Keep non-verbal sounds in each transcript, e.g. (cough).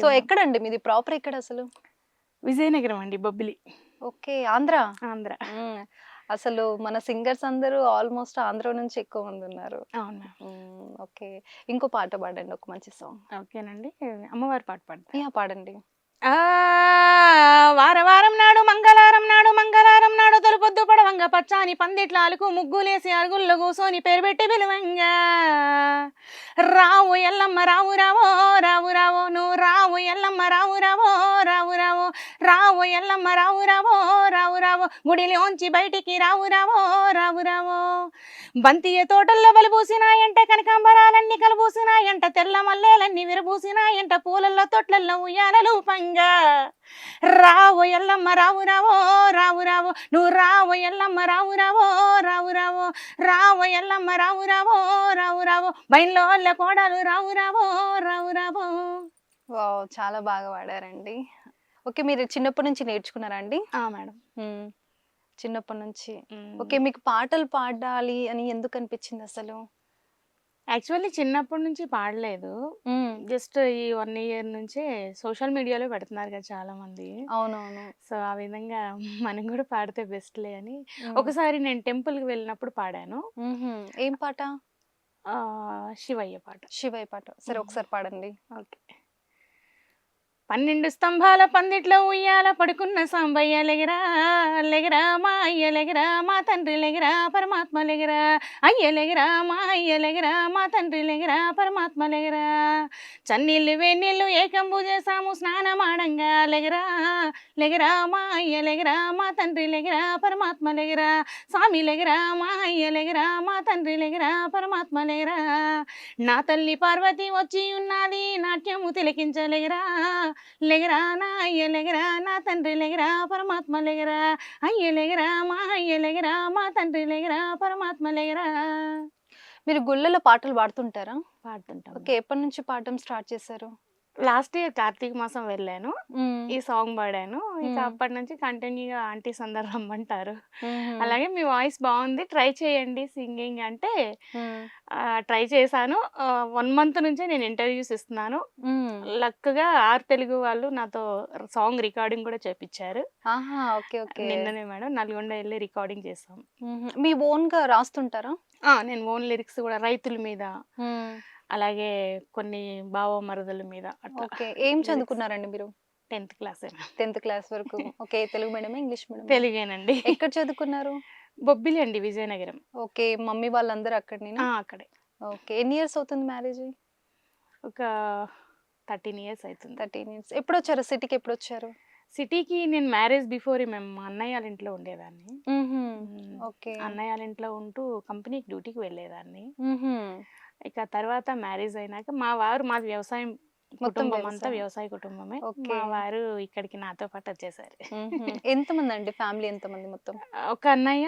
So ఎక్కడండి మీది? Proper ఎక్కడ అసలు? విజయనగరం అండి బొబ్బిలి. ఓకే ఆంధ్ర? ఆంధ్ర. అసలు మన సింగర్స్ అందరూ ఆల్మోస్ట్ ఆంధ్ర నుంచి ఎక్కువ మంది ఉన్నారు. అవును. ఓకే. ఇంకో పాట పాడండి ఒక మంచి సాంగ్. ఓకేనండి. అమ్మవారి పాట పాడతా. యా పాడండి. వార వారం నాడు మంగళవారం నాడు మంగళవారం నాడు తొలిపొద్దు పడవంగ పచ్చాని పందిట్లాలకు ముగ్గులేసి అరుగుల్లో కూసోని పేరు పెట్టి పిలువంగా రావు ఎల్లమ్మ రావు రావో రావు రావో నువ్వు రావు ఎల్లమ్మ రావు రావో రావు రావో. రావు ఎల్లమ్మ రావు రావో రావు రావో. గుడిలోంచి బయటికి రావు రావో రావు రావో. బంతియ తోటల్లో బలిపూసినాయంట కనకాంబరాలన్నీ కలుపూసినాయంట తెల్ల మల్లేలన్నీ విరబూసినాయంట పూలల్లో తొట్లల్లో ఉయ్యాలలు పంగా రావు ఎల్లమ్మ రావు రావో రావు రావు. నువ్వు రావు ఎల్లమ్మ రావు రావో రావు రావో. రావు ఎల్లమ్మ రావు రావో రావు రావో. బయల్లో వాళ్ళ కోడలు రావు రావో రావు రావో. వావ్ చాలా బాగా పాడారండి. ఓకే మీరు చిన్నప్పటి నుంచి నేర్చుకున్నారా అండి? మేడం. చిన్నప్పటి నుంచి. ఓకే మీకు పాటలు పాడాలి అని ఎందుకు అనిపించింది అసలు? యాక్చువల్లీ చిన్నప్పటి నుంచి పాడలేదు. జస్ట్ ఈ వన్ ఇయర్ నుంచే సోషల్ మీడియాలో పెడుతున్నారు కదా చాలా మంది అవునవును. సో ఆ విధంగా మనం కూడా పాడితే బెస్ట్లే అని. ఒకసారి నేను temple కి వెళ్ళినప్పుడు పాడాను. ఏం పాట? శివయ్య పాట. శివయ్య పాట. సరే. ఒకసారి పాడండి. ఓకే. పన్నెండు స్తంభాల పందిట్లో ఉయ్యాల పడుకున్న సాంబయ్య లెగరా లెగరా మా అయ్య లెగరా మా తండ్రి లెగరా పరమాత్మ లెగరా అయ్య లెగరా మా అయ్య లెగరా మా తండ్రి లెగరా పరమాత్మ లెగరా. చన్నీళ్ళు వేణీళ్ళు ఏకంబు చేసాము స్నానమాడంగా లెగరా లెగరా మా అయ్య లెగరా మా తండ్రి లెగరా పరమాత్మ లెగరా. స్వామి లెగరా మా అయ్య లెగరా మా తండ్రి లెగరా పరమాత్మ లెగరా. నా తల్లి పార్వతి వచ్చి ఉన్నది నాట్యము తిలకించలేగరా. లెగరా నా అయ్య లెగరా నా తండ్రి లెగరా పరమాత్మ లెగరా అయ్య లెగరా మా అయ్య లెగరా మా తండ్రి లెగరా పరమాత్మ లెగరా? మీరు గుళ్ళలో పాటలు పాడుతుంటారా? పాడుతుంటాం ఓకే ఎప్పటి నుంచి పాడటం స్టార్ట్ చేశారు? లాస్ట్ ఇయర్ కార్తీక మాసం వెళ్ళాను. ఈ సాంగ్ పాడాను ఇక. అప్పటి నుంచి కంటిన్యూగా ఆంటీస్ అందరు రమ్మంటారు మ్మ్. అలాగే మీ వాయిస్ బాగుంది ట్రై చేయండి సింగింగ్ అంటే. ట్రై చేశాను వన్ మంత్ నుంచే నేను ఇంటర్వ్యూస్ ఇస్తున్నాను. లక్గా ఆర్ తెలుగు వాళ్ళు నాతో సాంగ్ రికార్డింగ్ కూడా చేపించారు నిన్ననే మేడం నల్గొండ వెళ్ళి రికార్డింగ్ చేసాం మ్మ్. మీ ఓన్గా రాస్తుంటారా నేను ఓన్ లిరిక్స్ కూడా రైతుల మీద. అలాగే కొన్ని బావ మరదల మీద అట్లా ఓకే. ఏం చదువుకున్నారండి మీరు? టెన్త్ క్లాస్ టెన్త్ క్లాస్ వరకు. (laughs) Okay. Telugu medium English medium తెలుగేనండి. ఎక్కడ చదువుకున్నారు? బొబ్బిలి అండి విజయనగరం. ఓకే. మమ్మీ వాళ్ళందరూ అక్కడ అక్కడే. ఓకే. ఎన్ని ఇయర్స్ అవుతుంది మ్యారేజ్? ఒక థర్టీన్ ఇయర్స్ అవుతుంది థర్టీన్ ఇయర్స్. ఎప్పుడు వచ్చారు సిటీకి ఎప్పుడు వచ్చారు సిటీకి నేను మ్యారేజ్ బిఫోర్ మేము అన్నయ్య వాళ్ళ ఇంట్లో ఉండేదాన్ని. ఓకే. అన్నయ్య వాళ్ళ ఇంట్లో ఉంటూ కంపెనీకి డ్యూటీకి వెళ్ళేదాన్ని. ఇక తర్వాత మ్యారేజ్ అయినాక మా వారు మాది వ్యవసాయం కుటుంబం అంతా వ్యవసాయం. కుటుంబమే. మా వారు ఇక్కడికి నాతో పాటు వచ్చేసారు. ఎంతమంది అండి? ఫ్యామిలీ ఎంతమంది మొత్తం? ఒక అన్నయ్య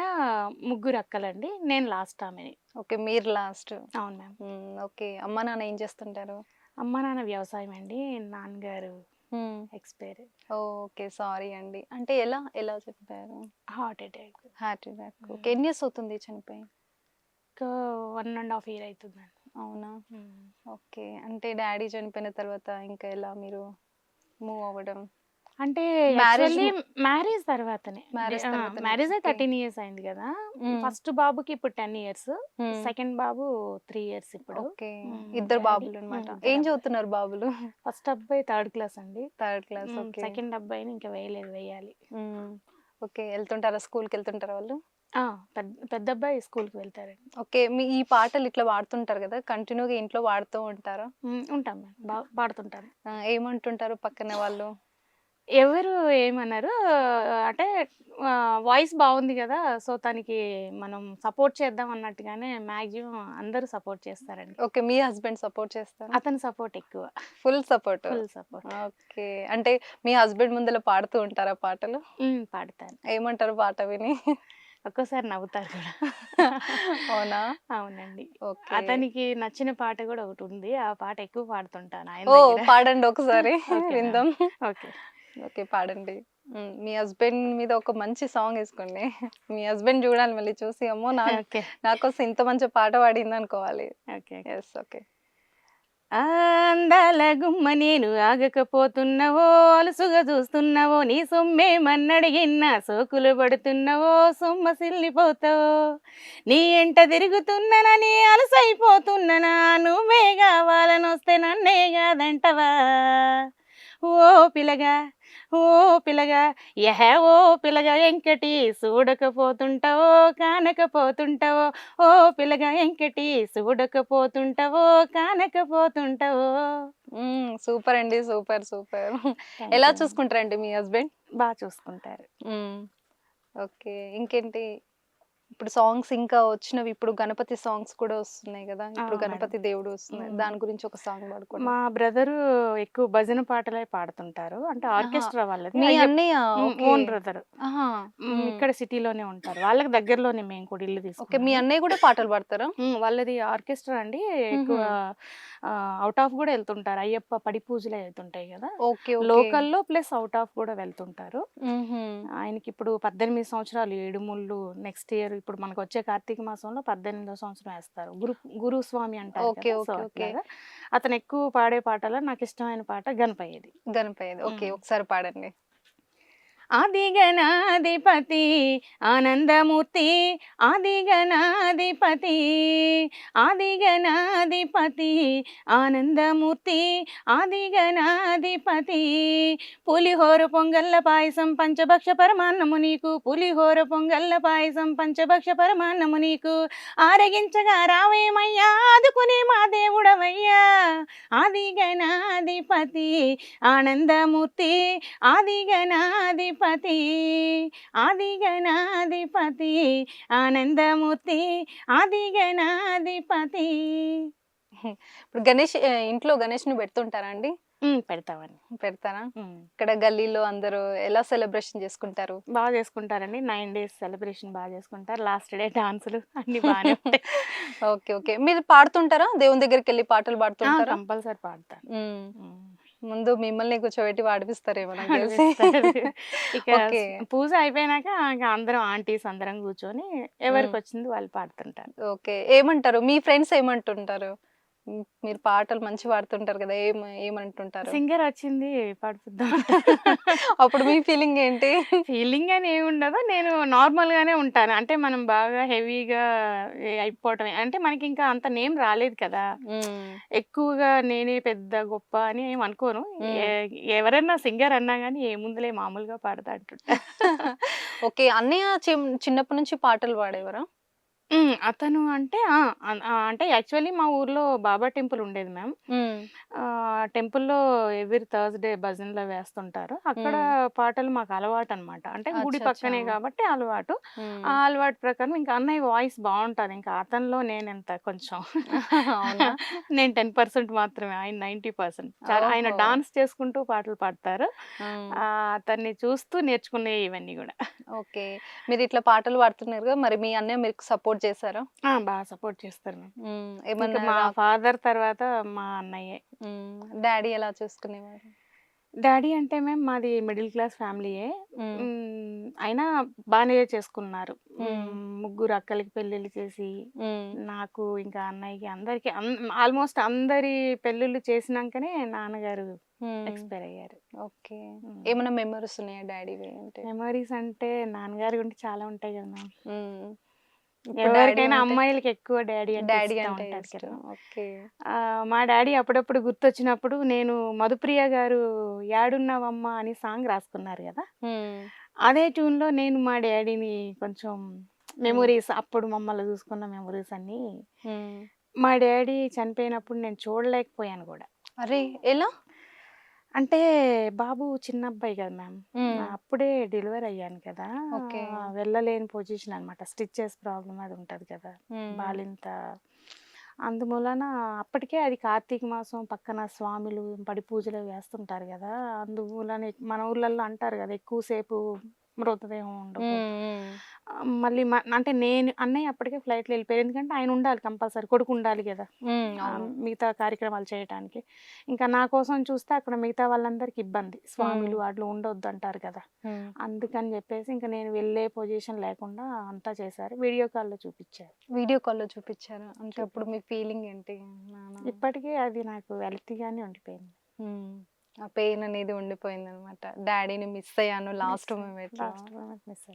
ముగ్గురు అక్కలండి. నేను లాస్ట్ ఆమెని. ఓకే మీరు లాస్ట్. అవును మ్యామ్. ఓకే. అమ్మ నాన్న ఏం చేస్తుంటారు? అమ్మ నాన్న వ్యవసాయం అండి. నాన్నగారు ఎక్స్పైర్. ఓకే సారీ అండి. అంటే ఎలా ఎలా చెప్పారు? Heart attack. Heart attack. Okay ఎన్ని ఇయర్స్ అవుతుంది చనిపోయి? వన్ అండ్ హాఫ్ ఇయర్ అవుతుందండి. అవునా? ఓకే. అంటే డాడీ చనిపోయిన తర్వాత ఇంకా ఎలా మీరు మూవ్ అవ్వడం? అంటే మ్యారేజ్ తర్వాతనే. మ్యారేజ్. థర్టీన్ ఇయర్స్ అయింది కదా. ఫస్ట్ బాబుకి ఇప్పుడు టెన్ ఇయర్స్. సెకండ్ బాబు త్రీ ఇయర్స్ ఇప్పుడు. ఇద్దరు. బాబులు అనమాట ఏం చదువుతున్నారు బాబులు? ఫస్ట్ అబ్బాయి థర్డ్ క్లాస్ అండి. Third class. సెకండ్ అబ్బాయిని ఇంకా వేయలేదు వేయాలి. ఓకే. వెళ్తుంటారా? స్కూల్కి వెళ్తుంటారా వాళ్ళు? ఆ, పెద్ద పెద్ద అబ్బాయి స్కూల్కి వెళ్తారండి. ఓకే మీ ఈ పాటలు ఇట్లా వాడుతుంటారు కదా కంటిన్యూగా ఇంట్లో వాడుతూ ఉంటారా? ఉంటాం మేడం. బా- పాడుతుంటాను ఆ, ఏమంటుంటారు పక్కన వాళ్ళు? ఎవరు ఏమన్నారు? అంటే వాయిస్ బాగుంది కదా సో తనకి మనం సపోర్ట్ చేద్దాం అన్నట్టుగానే మాక్సిమం అందరూ సపోర్ట్ చేస్తారండి. ఓకే మీ హస్బెండ్ సపోర్ట్ చేస్తారు? అతని సపోర్ట్ ఎక్కువ. Full support. Full support. Okay అంటే మీ హస్బెండ్ ముందర పాడుతూ ఉంటారా పాటలు? పాడతాను. ఏమంటారు పాట విని? ఒక్కోసారి నవ్వుతారు కూడా అవునా అవునండి అతనికి నచ్చిన పాట కూడా ఒకటి ఉంది ఆ పాట ఎక్కువ పాడుతుంటాను ఆయన. పాడండి ఒకసారి (laughs) విందాం ఓకే ఓకే పాడండి. మీ హస్బెండ్ మీద ఒక మంచి సాంగ్ ఏసుకోండి. మీ హస్బెండ్ జూడాలి మళ్ళీ చూసి అమ్మో! నా. నాకోసం ఇంత మంచి పాట పాడిందనుకోవాలి. ఓకే. యెస్. ఓకే. అందాల గుమ్మ నేను ఆగకపోతున్నవో అలుసుగా చూస్తున్నవో నీ సొమ్మేమన్నడిగిన్నా సోకులు పడుతున్నవో సొమ్మసిల్లిపోతావో నీ ఎంట తిరుగుతున్ననని అలసైపోతున్ననా నువ్వే కావాలనొస్తే నన్నే కాదంటవా. ఓ పిలగా ఓ పిలగా యహ ఓ పిలగా ఎంకటి చూడకపోతుంటావో కానకపోతుంటావో ఓ పిలగా ఎంకటి చూడకపోతుంటావో కానకపోతుంటావో. సూపర్ అండి. సూపర్. సూపర్. ఎలా చూసుకుంటారండి మీ హస్బెండ్? బాగా చూసుకుంటారు. ఓకే. ఇంకేంటి? ఇప్పుడు సాంగ్స్ ఇంకా వచ్చినవి ఇప్పుడు గణపతి సాంగ్స్ కూడా వస్తున్నాయి గదా! ఇప్పుడు. గణపతి దేవుడు వస్తున్నాయి. దాని గురించి ఒక సాంగ్ పాడుకోండి. మా బ్రదరు ఎక్కువ భజన పాటలే పాడుతుంటారు అంటే! ఆర్కెస్ట్రా వాళ్ళది మీ అన్నయ్య. Own brother. ఇక్కడ సిటీలోనే ఉంటారు వాళ్ళకి దగ్గరలోనే మేము కూడా ఇల్లు ఓకే. మీ అన్నయ్య కూడా పాటలు పాడతారా? వాళ్ళది ఆర్కెస్ట్రా అండి ఎక్కువ. అవుట్ ఆఫ్ కూడా వెళ్తుంటారు అయ్యప్ప పడి పూజలే వెళ్తుంటాయి కదా. లోకల్లో ప్లస్ అవుట్ ఆఫ్ కూడా వెళ్తుంటారు. ఆయనకి ఇప్పుడు పద్దెనిమిది సంవత్సరాలు ఏడు ముళ్ళు నెక్స్ట్ ఇయర్ ఇప్పుడు మనకు వచ్చే కార్తీక మాసంలో పద్దెనిమిదో సంవత్సరం వేస్తారు గురు గురుస్వామి అంటారు అతను ఎక్కువ పాడే పాటలో నాకు ఇష్టమైన పాట గణపయ్యది గణపయ్యది. ఓకే. ఒకసారి పాడండి. ఆదిగణాధిపతి ఆనందమూర్తి ఆదిగణాధిపతి ఆదిగణాధిపతి ఆనందమూర్తి ఆదిగణాధిపతి. పులిహోర పొంగల్ల పాయసం పంచభక్ష పరమాన్నము నీకు. పులిహోర పొంగల్ల పాయసం పంచభక్ష పరమాన్నము నీకు. ఆరగించగా రావేమయ్యా? ఆదుకునే మా దేవుడవయ్యా. ఆదిగణాధిపతి ఆనందమూర్తి ఆదిగణాధిపతి ఆదిగణాధిపతి ఆనందమూర్తి ఆదిగణాధిపతి ఇప్పుడు గణేష్ ఇంట్లో గణేష్‌ని పెడుతుంటారా అండి? హ్మ్. పెడతామని పెడతారా? ఇక్కడ గల్లీలో అందరూ ఎలా సెలబ్రేషన్ చేసుకుంటారు? బాగా చేసుకుంటారండి నైన్ డేస్ సెలబ్రేషన్ బాగా చేసుకుంటారు లాస్ట్ డే డాన్సులు అన్ని బాగానే ఉంటాయి ఓకే. ఓకే. మీరు పాడుతుంటారా? దేవుని దగ్గరికెళ్ళి పాటలు పాడుతుంటారా? కంపల్సరీ పాడతాను. హ్మ్. ముందు మిమ్మల్ని కూర్చోబెట్టి పాడిపిస్తారేమో నాకు తెలిసి. పాడిపిస్తారు. ఇక. పూజ అయిపోయినాక అందరం ఆంటీస్ అందరం కూర్చొని ఎవరికి. వచ్చింది వాళ్ళు పాడుతుంటారు ఓకే. ఏమంటారు? మీ ఫ్రెండ్స్ ఏమంటుంటారు? మీరు పాటలు మంచిగా పాడుతుంటారు కదా! ఏం ఏమంటుంటారు? సింగర్ వచ్చింది పాడిపిద్దాం అప్పుడు మీ ఫీలింగ్ ఏంటి? ఫీలింగ్ అని ఏమి ఉండదు నేను నార్మల్ గానే ఉంటాను అంటే మనం బాగా హెవీగా అయిపోవటం అంటే మనకి ఇంకా అంత నేమ్ రాలేదు కదా. ఎక్కువగా నేనే పెద్ద గొప్ప అని ఏం అనుకోను హ్మ్. ఎ- ఎవరన్నా సింగర్ అన్నా కానీ ఏముందులే మామూలుగా పాడతా అంటుంటా (laughs) ఓకే. అన్నయ్య చిన్ చిన్నప్పటి నుంచి పాటలు పాడేవారా? అతను అంటే ఆ, అన్- ఆ, అంటే యాక్చువల్లీ మా ఊర్లో బాబా టెంపుల్ ఉండేది మ్యామ్ హ్మ్. టెంపుల్లో ఎవ్రీ థర్స్డే భజనలో వేస్తుంటారు అక్కడ హ్మ్. పాటలు మాకు అలవాటు అనమాట అంటే గుడి! పక్కనే! కాబట్టి అలవాటు ఆ హ్మ్. అలవాటు ప్రకారం ఇంకా అన్నయ్య వాయిస్ బాగుంటుంది ఇంకా అతనిలో నేను ఎంత కొంచెం అవునా? (laughs) నేను టెన్ పర్సెంట్ మాత్రమే ఆయన నైంటీ పర్సెంట్ ఆయన ఓహో! డాన్స్ చేసుకుంటూ పాటలు పాడతారు హ్మ్. అతన్ని చూస్తూ నేర్చుకునే ఇవన్నీ కూడా ఓకే. మీరు ఇట్లా పాటలు పాడుతున్నారు కదా! మరి మీ అన్నయ్య మీకు సపోర్ట్ చేసారా? ఆ, బాగా సపోర్ట్ చేస్తారు ఏమన్నా మా ఫాదర్ తర్వాత మా అన్నయ్యే. డ్యాడీ ఎలా చూసుకునేవారు? డాడీ అంటే మేము మాది మిడిల్ క్లాస్ ఫ్యామిలీయే అయినా బాగానే చేసుకున్నారు ముగ్గురు అక్కలకి పెళ్ళిళ్ళు చేసి. నాకు ఇంకా అన్నయ్యకి అందరికి ఆల్మోస్ట్ అందరి పెళ్ళిళ్ళు చేసినాకనే నాన్నగారు. ఎక్స్పైర్ అయ్యారు ఓకే. ఏమన్నా మెమోరీస్ ఉన్నాయా డ్యాడీవి అంటే? మెమరీస్ అంటే నాన్నగారి గురించి చాలా ఉంటాయి కదా ఎవరికైనా అమ్మాయిలకి ఎక్కువ డాడీ ఓకే. ఆ, మా డాడీ అప్పుడప్పుడు గుర్తొచ్చినప్పుడు నేను మధుప్రియ గారు యాడున్నావమ్మా అని సాంగ్ రాసుకున్నారు కదా. అదే ట్యూన్లో నేను మా డాడీని కొంచెం. మెమొరీస్ అప్పుడు మమ్మల్ని చూసుకున్న మెమొరీస్ అన్ని. మా డాడీ చనిపోయినప్పుడు నేను చూడలేకపోయాను కూడా అరే! ఎలా? అంటే బాబు చిన్న అబ్బాయి కదా మ్యామ్. అప్పుడే డెలివరీ అయ్యాను కదా ఓకే. వెళ్ళలేని పొజిషన్ అనమాట స్టిచ్చెస్ ప్రాబ్లం అది ఉంటుంది కదా. బాలింత అందువలన అప్పటికే అది కార్తీక మాసం పక్కన స్వాములు పడి పూజలు వేస్తుంటారు కదా అందువలన మన ఊళ్ళల్లో అంటారు కదా ఎక్కువసేపు మృతదేహం ఉండదు మళ్ళీ అంటే నేను అన్నయ్య అప్పటికే ఫ్లైట్లో వెళ్ళిపోయారు. ఎందుకంటే ఆయన ఉండాలి కంపల్సరీ కొడుకు ఉండాలి కదా. మిగతా కార్యక్రమాలు చేయడానికి ఇంకా నా కోసం చూస్తే అక్కడ మిగతా వాళ్ళందరికి ఇబ్బంది. స్వామిలు వాళ్ళు ఉండొద్దు అంటారు కదా. అందుకని చెప్పేసి ఇంకా నేను వెళ్ళే పొజిషన్ లేకుండా అంతా చేశారు. వీడియో కాల్లో చూపించారు. వీడియో కాల్లో చూపించారు. అంటే అప్పుడు మీ ఫీలింగ్ ఏంటి? ఇప్పటికీ అది నాకు వెలితిగానే ఉండిపోయింది. ఆ పెయిన్ అనేది ఉండిపోయింది అనమాట డాడీని మిస్ అయ్యాను లాస్ట్ మూమెంట్ లాస్ట్ మిస్